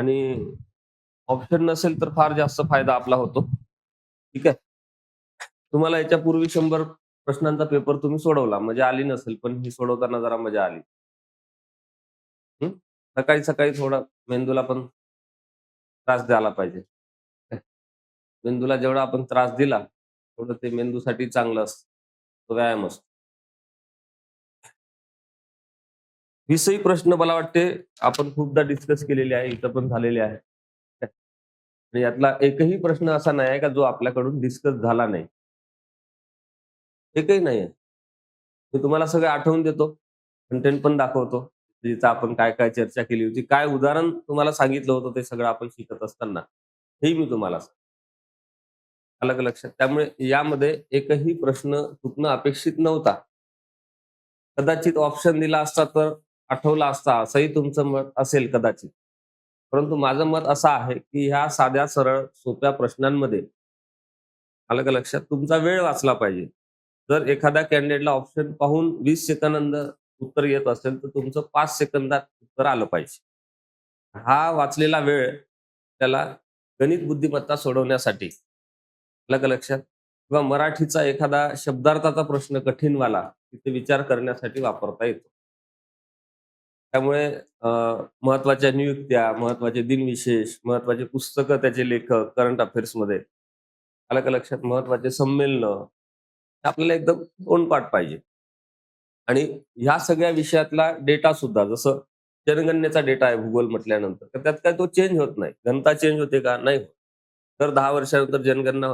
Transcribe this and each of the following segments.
आणि ऑप्शन नसेल तर फार जास्त फायदा आपला होतो. ठीक आहे? तुम्हाला याच्या पूर्वी शंभर प्रश्नांचा पेपर तुम्ही सोडवला. मजा आली नसेल पण ही सोडवताना जरा मजा आली. सकाळी सकाळी थोडा मेंदूला पण त्रास द्यायला पाहिजे. मेंदूला जेवढा आपण त्रास दिला तेवढं ते मेंदूसाठी चांगलं असतं. तो व्यायाम असतो. वीसही प्रश्न मला वाटते आपण खूपदा डिस्कस केलेले आहे इथं पण झालेले आहे. आणि यातला एकही प्रश्न असा नाही आहे का जो आपल्याकडून डिस्कस झाला नाही. एकही नाही आहे. मी तुम्हाला सगळं आठवून देतो कंटेंट पण दाखवतो जिथं आपण काय काय चर्चा केली होती काय उदाहरण तुम्हाला सांगितलं होतं ते सगळं आपण शिकत असताना. हेही मी तुम्हाला सांगतो. आलं का लक्षात? त्यामुळे यामध्ये एकही प्रश्न चुकणं अपेक्षित नव्हता. कदाचित ऑप्शन दिला असता तर आठवला असता असंही तुमचं मत असेल कदाचित. परंतु माझं मत असं आहे की ह्या साध्या सरळ सोप्या प्रश्नांमध्ये आलं का लक्षात? तुमचा वेळ वाचला पाहिजे. जर एखाद्या कॅन्डिडेटला ऑप्शन पाहून वीस सेकंद उत्तर येत असेल तर तुमचं पाच सेकंदात उत्तर आलं पाहिजे. हा वाचलेला वेळ त्याला गणित बुद्धिमत्ता सोडवण्यासाठी आलं का लक्षात? किंवा मराठीचा एखादा शब्दार्थाचा प्रश्न कठीणवाला तिथे विचार करण्यासाठी वापरता येतो. त्यामुळे महत्त्वाच्या नियुक्त्या महत्त्वाचे दिनविशेष महत्त्वाचे पुस्तकं त्याचे लेखक करंट अफेअर्समध्ये आलं का लक्षात? महत्त्वाचे संमेलनं आपल्याला एकदम तोंडपाठ पाहिजे. आणि ह्या सगळ्या विषयातला डेटा सुद्धा जसं जनगणनेचा डेटा आहे भूगोल म्हटल्यानंतर तर त्यात काय तो चेंज होत नाही. घनता चेंज होते का? नाही होत. तर दहा वर्षानंतर जनगणना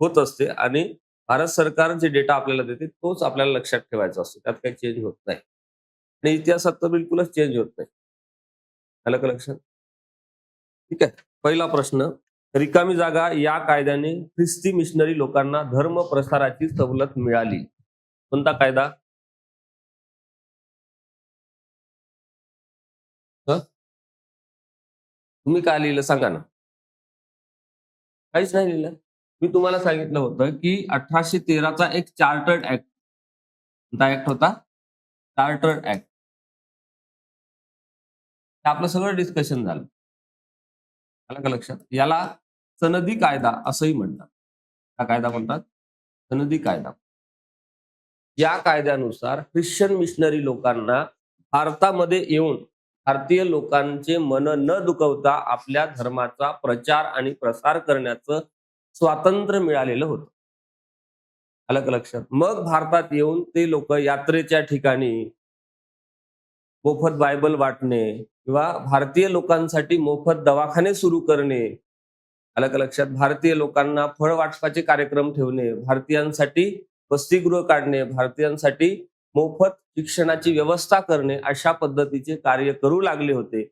होत असते आणि भारत सरकार जे डेटा आपल्याला देते तोच आपल्याला लक्षात ठेवायचा असतो. त्यात काही चेंज होत नाही. आणि इतिहासात तर बिलकुलच चेंज होत नाही. आलं का लक्षात? ठीक आहे. पहिला प्रश्न रिकामी जागा या कायद्याने ख्रिस्ती मिशनरी लोकांना धर्म प्रसाराची सवलत मिळाली. कोणता कायदा? तुम्ही काय लिहिलं सांगा ना. काहीच नाही लिहिलं. मी तुम्हाला सांगितलं होतं की अठराशे तेराचा एक चार्टर्ड ऍक्ट कोणता ऍक्ट होता? चार्टर्ड ऍक्ट आपलं सगळं डिस्कशन झालं. आलं का लक्षात? याला सनदी कायदा असंही म्हणतात. हा कायदा म्हणतात सनदी कायदा. या कायद्यानुसार ख्रिश्चन मिशनरी लोकांना भारतामध्ये येऊन भारतीय लोकांचे मन न दुखवता आपल्या धर्माचा प्रचार आणि प्रसार करण्याचं स्वातंत्र्य मिळालेलं होतं. आलं लक्षात? मग भारतात येऊन ते लोक यात्रेच्या ठिकाणी मोफत बायबल वाटणे किंवा भारतीय लोकांसाठी मोफत दवाखाने सुरू करणे. आलं का लक्षात? भारतीय लोकांना फळ वाटपाचे कार्यक्रम ठेवणे भारतीयांसाठी वसतिगृह काढणे भारतीयांसाठी मोफत शिक्षणाची व्यवस्था करणे अशा पद्धतीचे कार्य करू लागले होते.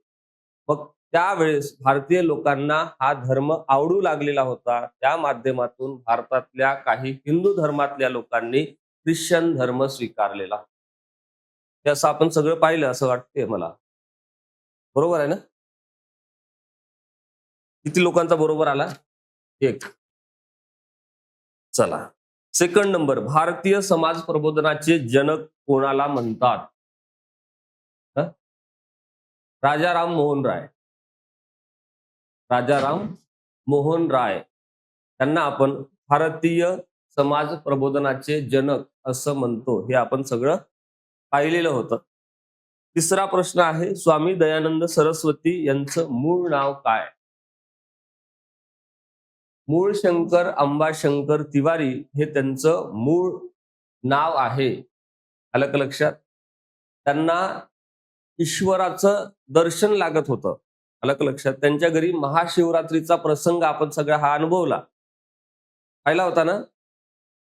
मग त्यावेळेस भारतीय लोकांना हा धर्म आवडू लागलेला होता. त्या माध्यमातून भारतातल्या काही हिंदू धर्मातल्या लोकांनी ख्रिश्चन धर्म स्वीकारलेला हे असं आपण सगळं पाहिलं असं वाटतंय मला. बरोबर आहे ना? किती लोकांचा बरोबर आला? एक. चला. सेकंड नंबर भारतीय समाज प्रबोधनाचे जनक कोणाला म्हणतात? राजा राजाराम मोहन राय. राजाराम मोहन राय. त्यांना आपण भारतीय समाज प्रबोधनाचे जनक असं म्हणतो. हे आपण सगळं पाहिलेलं होतं. तिसरा प्रश्न आहे स्वामी दयानंद सरस्वती यांचं मूळ नाव काय? मूळ शंकर अंबाशंकर तिवारी हे त्यांचं मूळ नाव आहे. आलं लक्षात? त्यांना ईश्वराचं दर्शन लागत होतं. आलं लक्षात? त्यांच्या घरी महाशिवरात्रीचा प्रसंग आपण सगळा हा अनुभवला. पाहिला होता ना?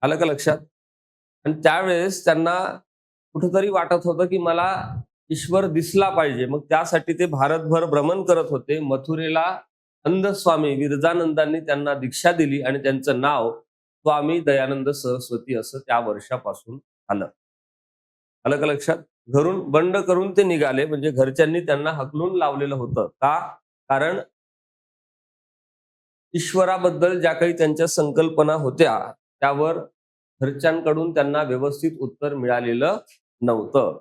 आलं का लक्षात? आणि त्यावेळेस त्यांना कुठंतरी वाटत होतं की मला ईश्वर दिसला पाहिजे. मग त्यासाठी ते भारतभर भ्रमण करत होते. मथुरेला अंधस्वामी विरजानंदांनी त्यांना दीक्षा दिली आणि त्यांचं नाव स्वामी दयानंद सरस्वती असं त्या वर्षापासून आलं. आलं का लक्षात? घरून बंड करून ते निघाले. म्हणजे घरच्यांनी त्यांना हकलून लावलेलं होतं. का? कारण ईश्वराबद्दल ज्या काही त्यांच्या संकल्पना होत्या त्यावर घरच्यांकडून त्यांना व्यवस्थित उत्तर मिळालेलं नव्हतं.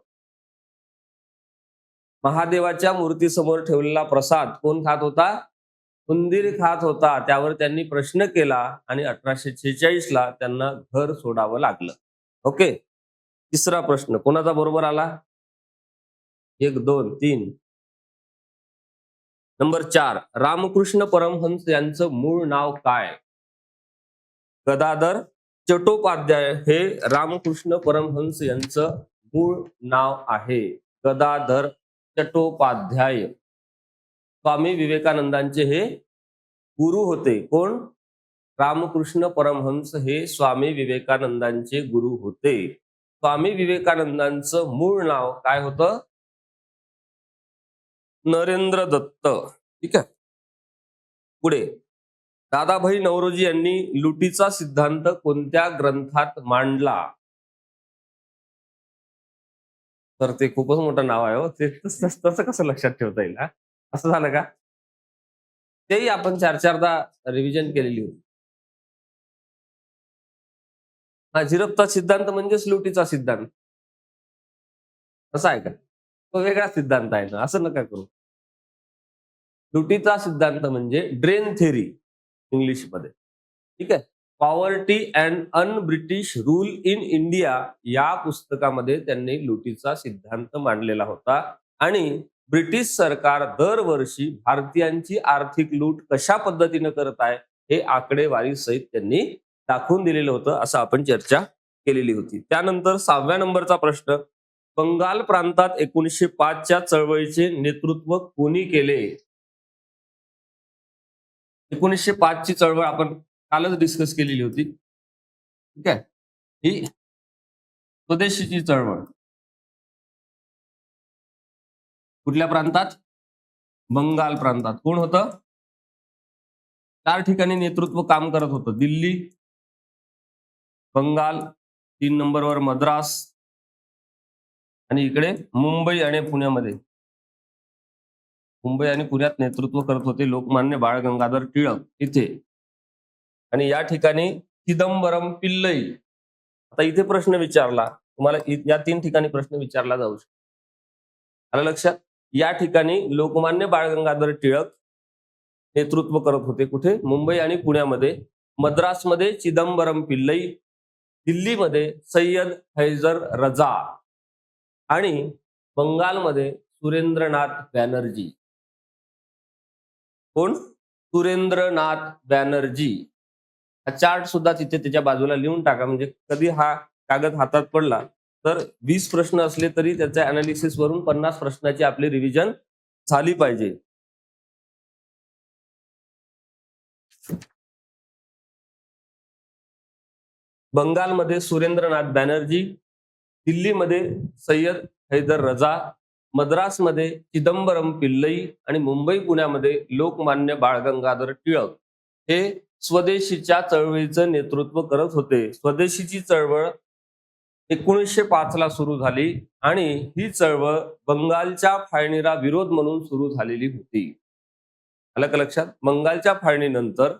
महादेवाच्या मूर्तीसमोर ठेवलेला प्रसाद कोण खात होता? उंदीर खात होता. त्यावर त्यांनी प्रश्न केला आणि अठराशे छेचाळीस ला त्यांना घर सोडावं लागलं. ओके? तिसरा प्रश्न कोणाचा बरोबर आला? एक दोन तीन. नंबर चार रामकृष्ण परमहंस यांचं मूळ नाव काय? गदाधर चट्टोपाध्याय हे रामकृष्ण परमहंस यांचं मूळ नाव आहे. गदाधर चट्टोपाध्याय. स्वामी विवेकानंदांचे हे गुरु होते. कोण? रामकृष्ण परमहंस हे स्वामी विवेकानंदांचे गुरु होते. स्वामी विवेकानंदांचं मूळ नाव काय होतं? नरेंद्र दत्त. ठीक आहे? पुढे. दादाभाई नवरोजी यांनी लुटीचा सिद्धांत कोणत्या ग्रंथात मांडला? तर ते खूपच मोठं नाव आहे हो. ते तसं कसं लक्षात ठेवता येईल असं झालं का? तेही आपण चार चारदा रिव्हिजन केलेली होती. हा झिरपचा सिद्धांत म्हणजेच लुटीचा सिद्धांत. असं आहे का? तो वेगळा सिद्धांत आहे ना असं नका करू. लुटीचा सिद्धांत म्हणजे ड्रेन थेरी इंग्लिशमध्ये ठीक आहे? Poverty and un British rule in India या पुस्तकामध्ये त्यांनी लुटीचा सिद्धांत मांडलेला होता. आणि ब्रिटिश सरकार दरवर्षी भारतीयांची आर्थिक लूट कशा पद्धतीनं करत आहे हे आकडेवारी सहित त्यांनी दाखवून दिलेलं होतं असं आपण चर्चा केलेली होती. त्यानंतर सहाव्या नंबरचा प्रश्न बंगाल प्रांतात एकोणीसशे पाचच्या चळवळीचे नेतृत्व कोणी केले? एकोणीसशे पाच ची चळवळ आपण कालच डिस्कस केलेली होती. ठीक आहे? ही स्वदेशीची चळवळ. कुठल्या प्रांतात? बंगाल प्रांतात. कोण होतं? चार ठिकाणी नेतृत्व काम करत होतं. दिल्ली बंगाल तीन नंबरवर मद्रास आणि इकडे मुंबई आणि पुण्यामध्ये. मुंबई आणि पुण्यात नेतृत्व करत होते लोकमान्य बाळ गंगाधर टिळक. इथे आणि या ठिकाणी चिदंबरम पिल्लई. आता इथे प्रश्न विचारला तुम्हाला या तीन ठिकाणी प्रश्न विचारला जाऊ शकतो. आलं लक्षात? या ठिकाणी लोकमान्य बाळ गंगाधर टिळक नेतृत्व करत होते कुठे? मुंबई आणि पुण्यामध्ये. मद्रासमध्ये चिदंबरम पिल्लई दिल्लीमध्ये सय्यद हैजर रजा आणि बंगालमध्ये सुरेंद्रनाथ बॅनर्जी. कोण? सुरेंद्रनाथ बॅनर्जी. हा चार्ट सुद्धा तिथे त्याच्या बाजूला लिहून टाका. म्हणजे कधी हा कागद हातात पडला तर वीस प्रश्न असले तरी त्याच्या अनालिसिस वरून पन्नास प्रश्नाची आपली रिव्हिजन झाली पाहिजे. बंगालमध्ये सुरेंद्रनाथ बॅनर्जी दिल्लीमध्ये सय्यद हैदर रजा मद्रासमध्ये चिदंबरम पिल्लई आणि मुंबई पुण्यामध्ये लोकमान्य बाळ गंगाधर टिळक. हे स्वदेशीच्या चळवळीचं नेतृत्व करत होते. स्वदेशीची चळवळ एकोणीसशे पाच ला सुरू झाली आणि ही चळवळ बंगालच्या फाळणीला विरोध म्हणून सुरू झालेली होती. आलं का लक्षात? बंगालच्या फाळणीनंतर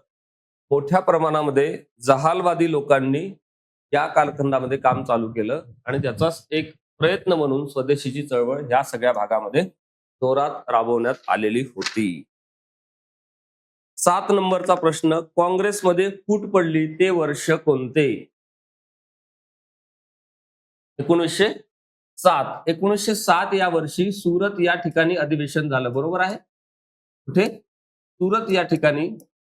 मोठ्या प्रमाणामध्ये जहालवादी लोकांनी या कालखंडामध्ये काम चालू केलं आणि त्याचाच एक प्रयत्न म्हणून स्वदेशीची चळवळ ह्या सगळ्या भागामध्ये जोरात राबवण्यात आलेली होती. सात नंबरचा प्रश्न काँग्रेसमध्ये फूट पडली ते वर्ष कोणते? एकोणीसशे सात. एकोणीसशे सात या वर्षी सुरत या ठिकाणी अधिवेशन झालं. बरोबर आहे? कुठे? सुरत या ठिकाणी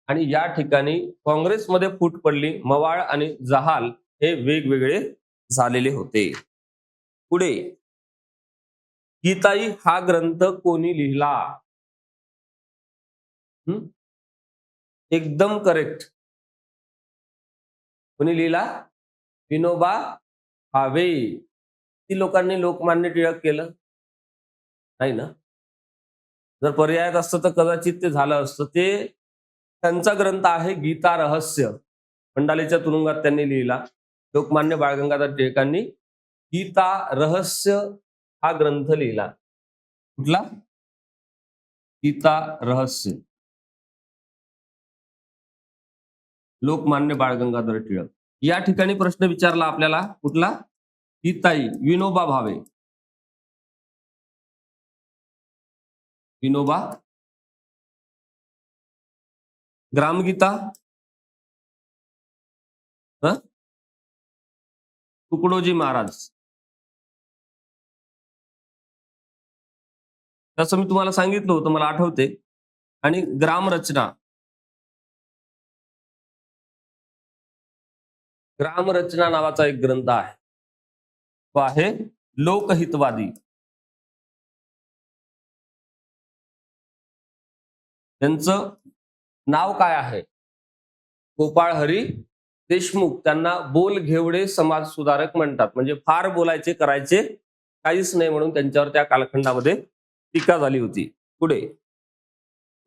आणि या ठिकाणी काँग्रेसमध्ये फूट पडली. मवाळ आणि जहाल हे वेगवेगळे झालेले होते. पुढे. गीताई हा ग्रंथ कोणी लिहिला? एकदम करेक्ट कोणी लिहिला? विनोबा भावे. ती लोकांनी लोकमान्य टिळक केलं. नाही ना? जर पर्यायात असतं तर कदाचित ते झालं असतं. ते त्यांचा ग्रंथ आहे गीता रहस्य. मंडालेच्या तुरुंगात त्यांनी लिहिला. लोकमान्य बाळगंगाधर टिळकांनी गीता रहस्य हा ग्रंथ लिहिला. कुठला? गीता रहस्य. लोकमान्य बाळगंगाधर टिळक. या ठिकाणी प्रश्न विचारला आपल्याला. कुठला? गीताई विनोबा भावे. विनोबा? ग्रामगीता? तुकडोजी महाराज. तसं मी तुम्हाला सांगितलं होतं मला आठवते. आणि ग्रामरचना. ग्रामरचना नावाचा एक ग्रंथ आहे. तो आहे लोकहितवादी. त्यांचं नाव काय आहे? गोपाळ हरी देशमुख. त्यांना बोल घेवडे समाज सुधारक म्हणतात. म्हणजे फार बोलायचे करायचे काहीच नाही म्हणून त्यांच्यावर त्या कालखंडामध्ये टीका झाली होती. पुढे.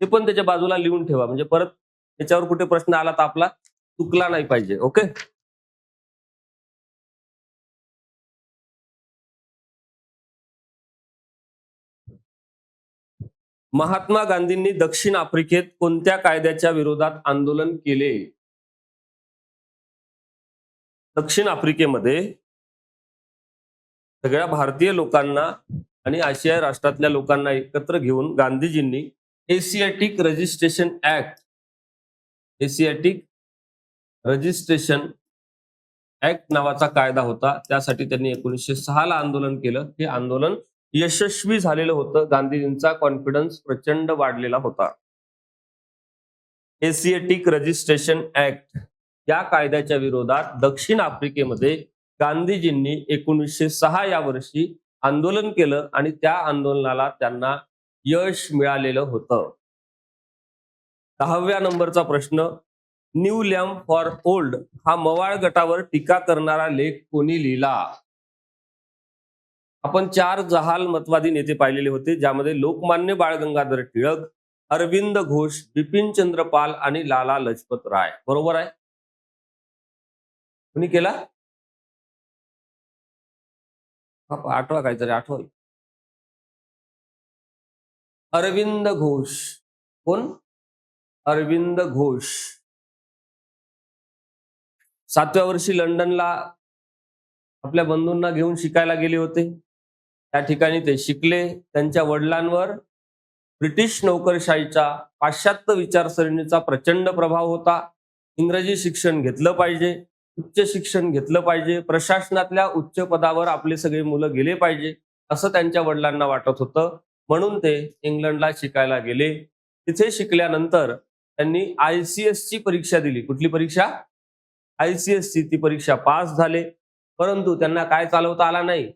ते पण त्याच्या बाजूला लिहून ठेवा. म्हणजे परत त्याच्यावर कुठे प्रश्न आला तर आपला चुकला नाही पाहिजे. ओके? महात्मा गांधींनी दक्षिण आफ्रिकेत कोणत्या कायद्याच्या विरोधात आंदोलन केले? दक्षिण आफ्रिकेमध्ये सगळ्या भारतीय लोकांना आणि आशियाई राष्ट्रातल्या लोकांना एकत्र घेऊन गांधीजींनी Asiatic registration act Asiatic registration act नावाचा कायदा होता. त्यासाठी त्यांनी एकोणीसशे सहा ला आंदोलन केलं. हे आंदोलन यशस्वी झालेलं होतं. गांधीजींचा कॉन्फिडन्स प्रचंड वाढलेला होता. एसिएटिक रजिस्ट्रेशन ऍक्ट या कायद्याच्या विरोधात दक्षिण आफ्रिकेमध्ये गांधीजींनी एकोणीसशे सहा या वर्षी आंदोलन केलं आणि त्या आंदोलनाला त्यांना यश मिळालेलं होतं. दहाव्या नंबरचा प्रश्न न्यू लॅम्प फॉर ओल्ड हा मवाळ गटावर टीका करणारा लेख कोणी लिहिला? आपण चार जहाल मतवादी नेते पाहिलेले होते ज्यामध्ये लोकमान्य बाळ गंगाधर टिळक अरविंद घोष बिपिन चंद्र पाल आणि लाला लजपत राय. बरोबर आहे? कुणी केला? आठवा काहीतरी आठवा. अरविंद घोष. कोण? अरविंद घोष. सातव्या वर्षी लंडनला आपल्या बंधूंना घेऊन शिकायला गेले होते. त्या ठिकाणी ते शिकले. त्यांच्या वडिलांवर ब्रिटिश नोकरशाहीचा पाश्चात्य विचारसरणीचा प्रचंड प्रभाव होता. इंग्रजी शिक्षण घेतलं पाहिजे उच्च शिक्षण घेतलं पाहिजे प्रशासनातल्या उच्च पदावर आपले सगळे मुलं गेले पाहिजे असं त्यांच्या वडिलांना वाटत होतं. म्हणून ते इंग्लंडला शिकायला गेले. तिथे शिकल्यानंतर त्यांनी आय सी एस ची परीक्षा दिली. कुठली परीक्षा? आय सी एस ची. ती परीक्षा पास झाले. परंतु त्यांना काय चालवता आला नाही.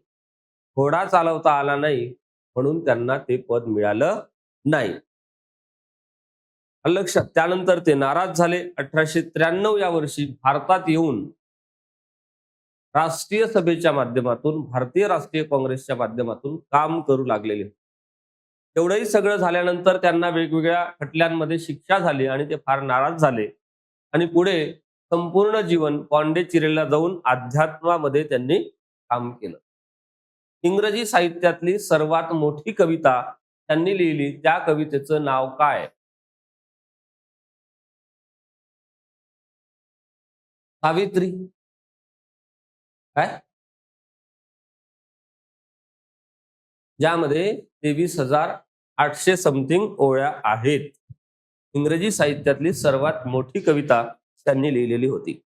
घोडा चालवता आला नाही म्हणून त्यांना ते पद मिळालं नाही. लक्षात त्यानंतर ते नाराज झाले. अठराशे त्र्याण्णव या वर्षी भारतात येऊन राष्ट्रीय सभेच्या माध्यमातून भारतीय राष्ट्रीय काँग्रेसच्या माध्यमातून काम करू लागलेले. एवढंही सगळं झाल्यानंतर त्यांना वेगवेगळ्या खटल्यांमध्ये शिक्षा झाली आणि ते फार नाराज झाले. आणि पुढे संपूर्ण जीवन पॉंडेचिरेला जाऊन अध्यात्मामध्ये त्यांनी काम केलं. इंग्रजी साहित्यातली सर्वात मोठी कविता त्यांनी लिहिली. त्या कवितेचं नाव काय? सावित्री. काय? ज्यामध्ये तेवीस हजार आठशे समथिंग ओळ्या आहेत. इंग्रजी साहित्यातली सर्वात मोठी कविता त्यांनी लिहिलेली होती.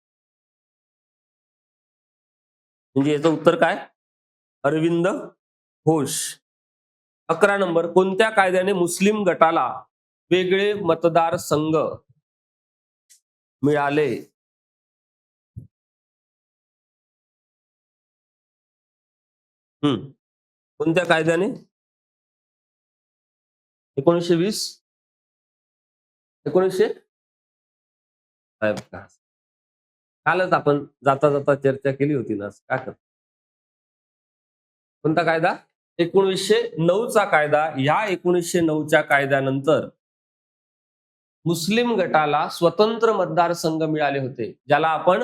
म्हणजे याचं उत्तर काय? अरविंद घोष. अकरा नंबर कोणत्या कायद्याने मुस्लिम गटाला वेगळे मतदार संघ मिळाले? हम्म. कोणत्या कायद्याने? एकोणीसशे वीस? एकोणीसशे? कालच आपण जाता जाता चर्चा केली होती ना काय करतो? कोणता कायदा? एकोणीसशे नऊचा कायदा. या एकोणीसशे नऊच्या कायद्यानंतर मुस्लिम गटाला स्वतंत्र मतदारसंघ मिळाले होते. ज्याला आपण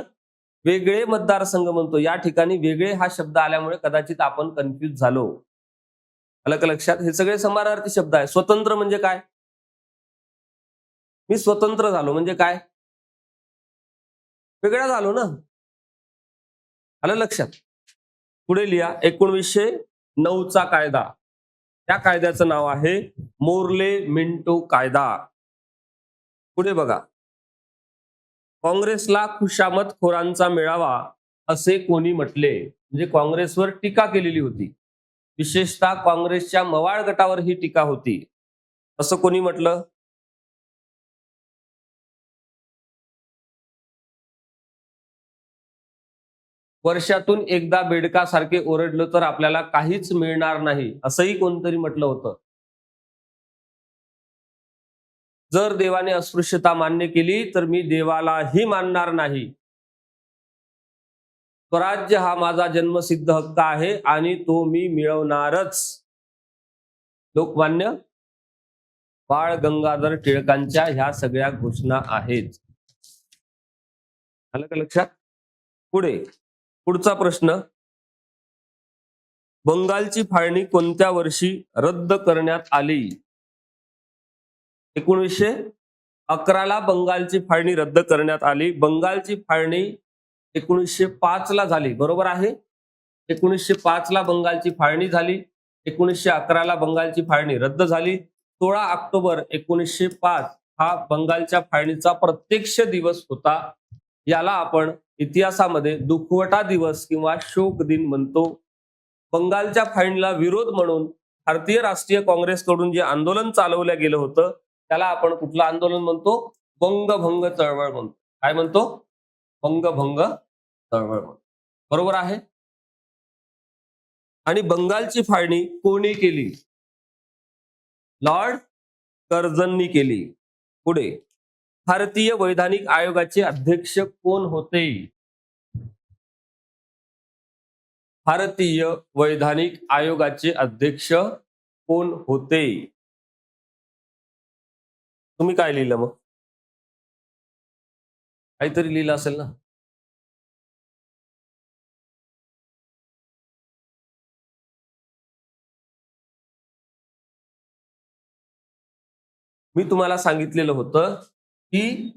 वेगळे मतदारसंघ म्हणतो. या ठिकाणी वेगळे हा शब्द आल्यामुळे कदाचित आपण कन्फ्युज झालो. आलं का लक्षात? हे सगळे समानार्थी शब्द आहे स्वतंत्र म्हणजे काय? मी स्वतंत्र झालो म्हणजे काय? वेगळा झालो ना? आलं लक्षात? पुढे लिहा एकोणवीसशे नऊचा कायदा. त्या कायद्याचं नाव आहे मोर्ले मिंटो कायदा. पुढे बघा. काँग्रेसला खुशामत खोरांचा मिळावा असे कोणी म्हटले? म्हणजे काँग्रेसवर टीका केलेली होती. विशेषतः काँग्रेसच्या मवाळ गटावर ही टीका होती. असं कोणी म्हटलं? वर्षातून एकदा बेडकासारखे ओरडलं तर आपल्याला काहीच मिळणार नाही असंही कोणतरी म्हटलं होतं. जर देवाने अस्पृश्यता मान्य केली तर मी देवालाही मानणार नाही. स्वराज्य हा माझा जन्मसिद्ध हक्क आहे आणि तो मी मिळवणारच. लोकमान्य बाळ गंगाधर टिळकांच्या ह्या सगळ्या घोषणा आहेत. आलं का लक्षात? पुढे. पुढचा प्रश्न. बंगालची फाळणी कोणत्या वर्षी रद्द करण्यात आली? एकोणीसशे अकराला बंगालची फाळणी रद्द करण्यात आली. बंगालची फाळणी एकोणीसशे पाच ला झाली. बरोबर आहे? एकोणीसशे पाच ला बंगालची फाळणी झाली. एकोणीसशे अकराला बंगालची फाळणी रद्द झाली. सोळा ऑक्टोबर एकोणीसशे पाच हा बंगालच्या फाळणीचा प्रत्यक्ष दिवस होता. याला आपण इतिहासामध्ये दुखवटा दिवस किंवा शोक दिन म्हणतो. बंगालच्या फाळणीला विरोध म्हणून भारतीय राष्ट्रीय काँग्रेसकडून जे आंदोलन चालवलं गेलं होतं त्याला आपण कुठलं आंदोलन म्हणतो? बंगभंग चळवळ म्हणतो. काय म्हणतो? बंगभंग चळवळ म्हणतो. बरोबर आहे? आणि बंगालची फाळणी कोणी केली? लॉर्ड कर्जननी केली. पुढे. भारतीय वैधानिक आयोगाचे अध्यक्ष कोण होते? भारतीय वैधानिक आयोगाचे अध्यक्ष कोण होते? तुम्ही काय लिहिलं मग? काहीतरी लिहिलं असेल ना? मी तुम्हाला सांगितलेलं होतं की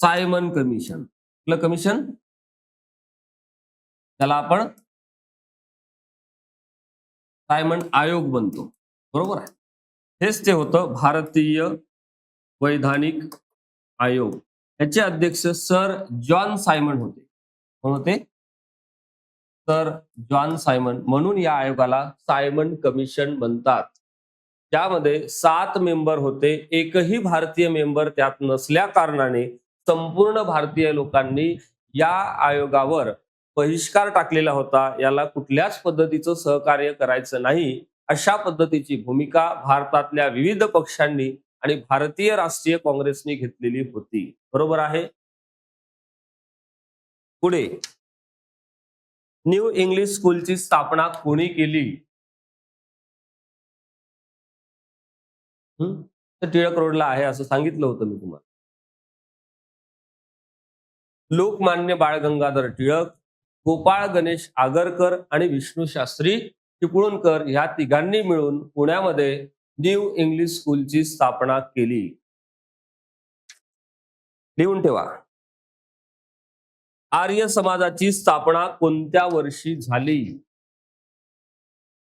सायमन कमिशन. कुठलं कमिशन? त्याला आपण सायमन आयोग बनतो बरोबर आहे? हेच ते होतं भारतीय वैधानिक आयोग. याचे अध्यक्ष सर जॉन सायमन होते. कोण होते? Sir John Simon. म्हणून या आयोगाला सायमन कमिशन म्हणतात. त्यामध्ये सात मेंबर होते एकही भारतीय मेंबर त्यात नसल्या कारणाने संपूर्ण भारतीय लोकांनी या आयोगावर बहिष्कार टाकलेला होता. याला कुठल्याच पद्धतीचं सहकार्य करायचं नाही. अशा पद्धतीची भूमिका भारतातल्या विविध पक्षांनी आणि भारतीय राष्ट्रीय काँग्रेसनी घेतलेली होती. बरोबर आहे? पुढे. न्यू इंग्लिश स्कूलची स्थापना कोणी केली? तर टिळक रोडला आहे असं सांगितलं होतं मी तुम्हाला. लोकमान्य बाळ गंगाधर टिळक गोपाळ गणेश आगरकर आणि विष्णू शास्त्री चिपळूणकर ह्या तिघांनी मिळून पुण्यामध्ये न्यू इंग्लिश स्कूलची स्थापना केली. लिहून ठेवा. आर्य समाजाची स्थापना कोणत्या वर्षी झाली?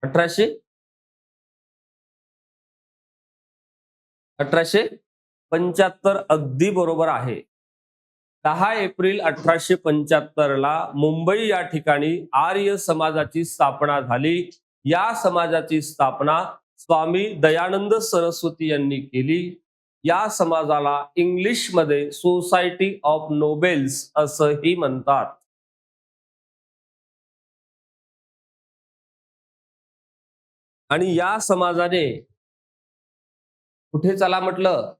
अठराशे अठराशे पंच्याहत्तर अगदी बरोबर आहे. दहा एप्रिल अठराशे पंच्याहत्तरला मुंबई या ठिकाणी आर्य समाजाची स्थापना झाली. या समाजाची स्थापना स्वामी दयानंद सरस्वती यांनी केली. या समाजाला इंग्लिशमध्ये सोसायटी ऑफ नोबेल्स असंही म्हणतात. आणि या समाजाने कुठे चला म्हटलं?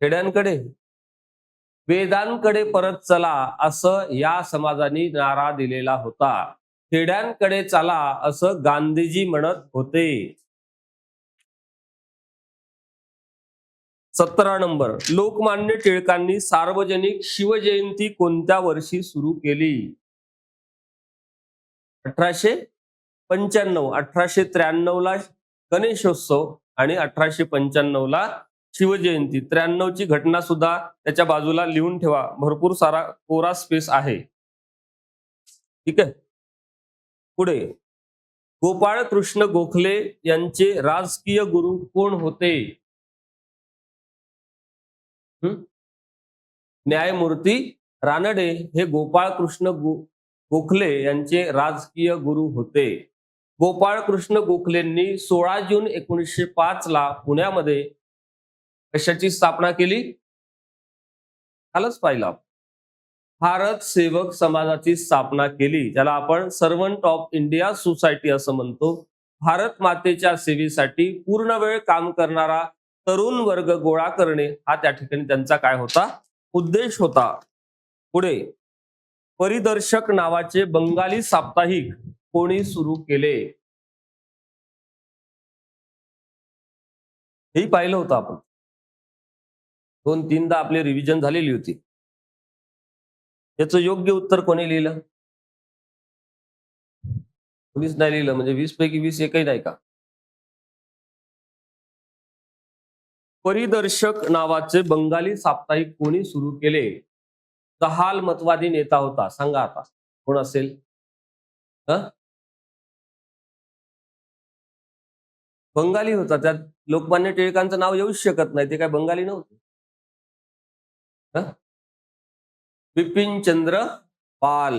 खेड्यांकडे. वेदांकडे परत चला असं या समाजाने नारा दिलेला होता. खेड्यांकडे चला असं गांधीजी म्हणत होते. सतरा नंबर. लोकमान्य टिळकांनी सार्वजनिक शिवजयंती कोणत्या वर्षी सुरू केली? अठराशे पंच्याण्णव अठराशे त्र्याण्णव ला गणेशोत्सव आणि अठराशे पंच्याण्णव ला शिवजयंती. त्र्याण्णव ची घटना सुद्धा त्याच्या बाजूला लिहून ठेवा. भरपूर सारा कोरा स्पेस आहे. ठीक आहे? पुढे. गोपाळ कृष्ण गोखले यांचे राजकीय गुरु कोण होते? न्यायमूर्ती रानडे हे गोपाळ कृष्ण गो- गोखले यांचे राजकीय गुरु होते. गोपाळ कृष्ण गोखलेंनी सोळा जून एकोणीसशे पाच ला पुण्यामध्ये कशाची स्थापना केली? कालच पाहिला. भारत सेवक समाजाची स्थापना केली ज्याला आपण सर्वंट ऑफ इंडिया सोसायटी असं म्हणतो. भारत मातेच्या सेवेसाठी पूर्ण वेळ काम करणारा तरुण वर्ग गोळा करणे हा त्या ठिकाणी त्यांचा काय होता? उद्देश होता. पुढे. परिदर्शक नावाचे बंगाली साप्ताहिक कोणी सुरू केले? हेही पाहिलं होतं आपण. दोन तीनदा आपली रिव्हिजन झालेली होती. याचं योग्य उत्तर कोणी लिहिलं? कोणीच नाही लिहिलं म्हणजे वीस पैकी वीस एकही नाही का? परिदर्शक नावाचे बंगाली साप्ताहिक कोणी सुरू केले? जहाल मतवादी नेता होता. सांगा आता. कोण असेल? बंगाली होता. त्यात लोकमान्य टिळकांचं नाव येऊच शकत नाही. ते काय बंगाली नव्हते? बिपिन चंद्र पाल.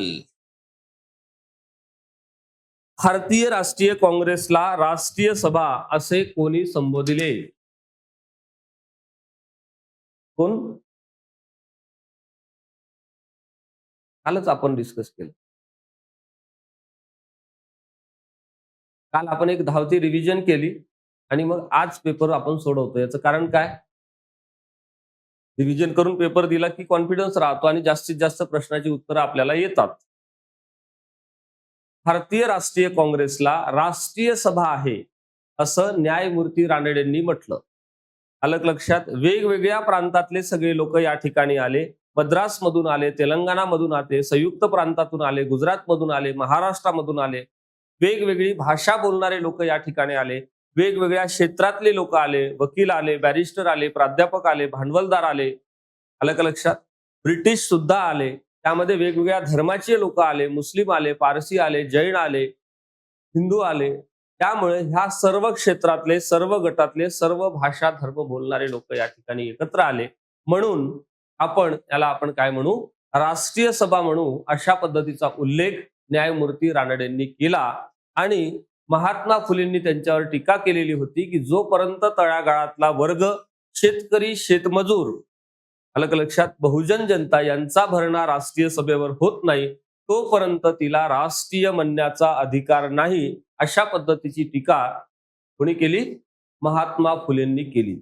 भारतीय राष्ट्रीय काँग्रेसला राष्ट्रीय सभा असे कोणी संबोधिले? कोण? कालच आपण डिस्कस केलं. काल आपण एक धावती रिव्हिजन केली आणि मग आज पेपर आपण सोडवतो याचं कारण काय? रिव्हिजन करून पेपर दिला की कॉन्फिडन्स राहतो आणि जास्तीत जास्त प्रश्नाची उत्तरं आपल्याला येतात. भारतीय राष्ट्रीय काँग्रेसला राष्ट्रीय सभा आहे असं न्यायमूर्ती रानडेंनी म्हटलं. अलग लक्षात वेगवेगळ्या प्रांतातले सगळे लोक या ठिकाणी आले. मद्रासमधून आले तेलंगणामधून आले संयुक्त प्रांतातून आले गुजरातमधून आले महाराष्ट्रामधून आले. वेगवेगळी भाषा बोलणारे लोक या ठिकाणी आले. वेगवेगळ्या क्षेत्रातले लोक आले वकील आले बॅरिस्टर आले प्राध्यापक आले भांडवलदार आले. आलं का लक्षात. ब्रिटिश सुद्धा आले. त्यामध्ये वेगवेगळ्या धर्माचे लोक आले मुस्लिम आले पारसी आले जैन आले हिंदू आले. त्यामुळे ह्या सर्व क्षेत्रातले सर्व गटातले सर्व भाषा धर्म बोलणारे लोक या ठिकाणी एकत्र आले. म्हणून आपण याला आपण काय म्हणू? राष्ट्रीय सभा म्हणू अशा पद्धतीचा उल्लेख न्यायमूर्ती रानडेंनी केला आणि महात्मा फुलेंनी त्यांच्यावर टीका केलेली होती की जोपर्यंत तळागाळातला वर्ग शेतकरी शेतमजूर आलं लक्षात बहुजन जनता यांचा भरणा राष्ट्रीय सभेवर होत नाही तोपर्यंत तिला राष्ट्रीय म्हणण्याचा अधिकार नाही अशा पद्धतीची टीका कोणी केली? महात्मा फुलेंनी केली.